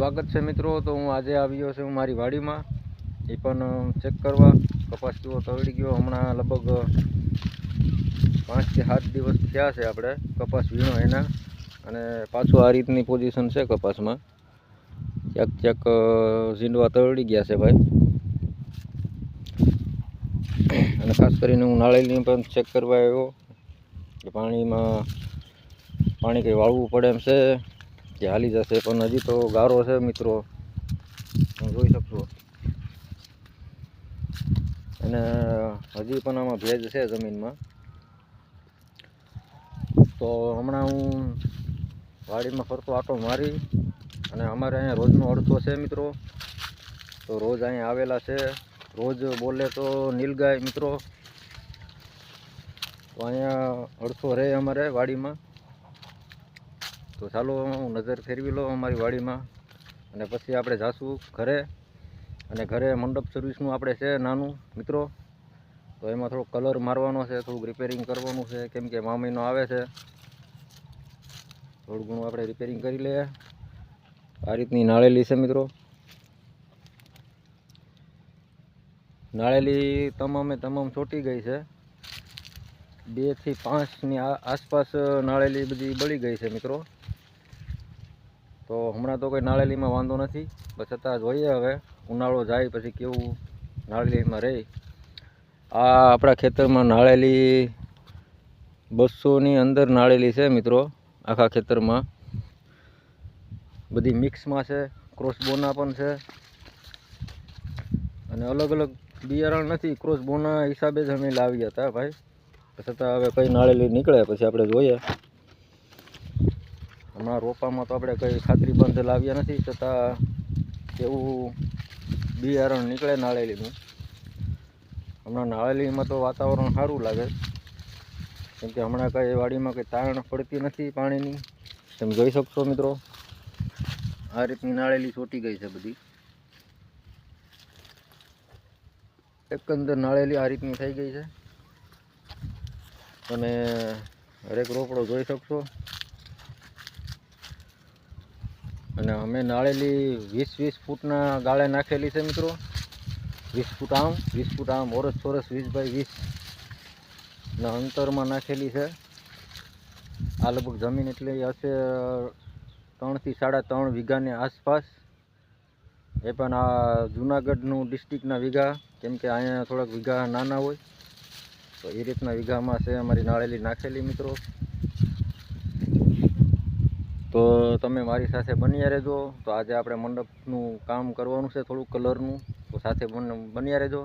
સ્વાગત છે મિત્રો. તો હું આજે આવ્યો છું મારી વાડીમાં. એ પણ ચેક કરવા. કપાસ કેવો તળી ગયો? હમણાં લગભગ પાંચથી સાત દિવસ થયા છે આપણે. કપાસ વીણો એના. અને પાછું આ રીતની પોઝિશન છે કપાસમાં. ક્યાંક ક્યાંક ઝીંડવા તળી ગયા છે ભાઈ. અને ખાસ કરીને હું નાળેલીને પણ ચેક કરવા આવ્યો. કે પાણીમાં પાણી કંઈ વાળવું પડે એમ છે. કે હાલી જશે, પણ હજી તો ગારો છે મિત્રો. તમે જોઈ શકશો અને હજી પણ આમાં ભેજ છે જમીનમાં. તો હમણાં હું વાડીમાં ફરતો આટો મારી, અને અમારે અહીંયા રોજનો અડથો છે મિત્રો. તો રોજ અહીંયા આવેલા છે. રોજ બોલે તો નીલગાય મિત્રો. તો અહીંયા અડથો રહે અમારે વાડીમાં. તો ચાલો હું નજર ફેરવી લો અમારી વાડીમાં અને પછી આપણે જાશું ઘરે. અને ઘરે મંડપ સર્વિસનું આપણે છે નાનું, મિત્રો. તો એમાં થોડો કલર મારવાનો છે, થોડુંક રિપેરિંગ કરવાનું છે, કેમ કે મામીનો આવે છે. થોડું ઘણું આપણે રિપેરિંગ કરી લઈએ. આ રીતની નાળેલી છે, મિત્રો. નાળેલી તમામે તમામ ચોટી ગઈ છે. બેથી પાંચની આસપાસ નાળેલી બધી બળી ગઈ છે, મિત્રો. તો હમણાં તો કોઈ નાળેલીમાં વાંધો નથી પણ છતાં જોઈએ હવે, ઉનાળો જાય પછી કેવું નાળેલીમાં રહે. આ આપણા ખેતરમાં નાળેલી બસોની અંદર નાળેલી છે મિત્રો, આખા ખેતરમાં. બધી મિક્સમાં છે ક્રોસ બોના પણ છે. અને અલગ અલગ બિયારણ નથી ક્રોસ બોના હિસાબે જ અમે લાવ્યા હતા ભાઈ. છતાં હવે કઈ નાળેલી નીકળે, પછી આપણે જોઈએ. હમણાં રોપામાં તો આપણે કંઈ ખાતરી બંધ લાવ્યા નથી છતાં એવું બિયારણ નીકળે નાળેલીનું હમણાં નાળેલીમાં તો વાતાવરણ સારું લાગે. કેમ કે હમણાં કંઈ વાડીમાં કંઈ તાણ પડતી નથી પાણીની. તમે જોઈ શકશો મિત્રો, આ રીતની નાળેલી ચોટી ગઈ છે બધી. એકંદર નાળેલી આ રીતની થઈ ગઈ છે. તમે હરેક રોપડો જોઈ શકશો. અને અમે નાળેલી વીસ વીસ ફૂટના ગાળે નાખેલી છે મિત્રો. વીસ ફૂટ આમ, વીસ ફૂટ આમ, ઓરસ ચોરસ વીસ બાય વીસ. ના અંતરમાં નાખેલી છે. આ લગભગ જમીન એટલી હશે ત્રણથી સાડા ત્રણ વીઘાની આસપાસ. એ પણ આ જુનાગઢનું ડિસ્ટ્રિક્ટના વીઘા, કેમ કે અહીંયા થોડાક વીઘા નાના હોય. તો એ રીતના વીઘામાં છે અમારી નાળેલી નાખેલી મિત્રો. તો તમે મારી સાથે બન્યા રહેજો. તો આજે આપણે મંડપનું કામ કરવાનું છે થોડુંક કલરનું. તો સાથે બન, બન્યા રહેજો.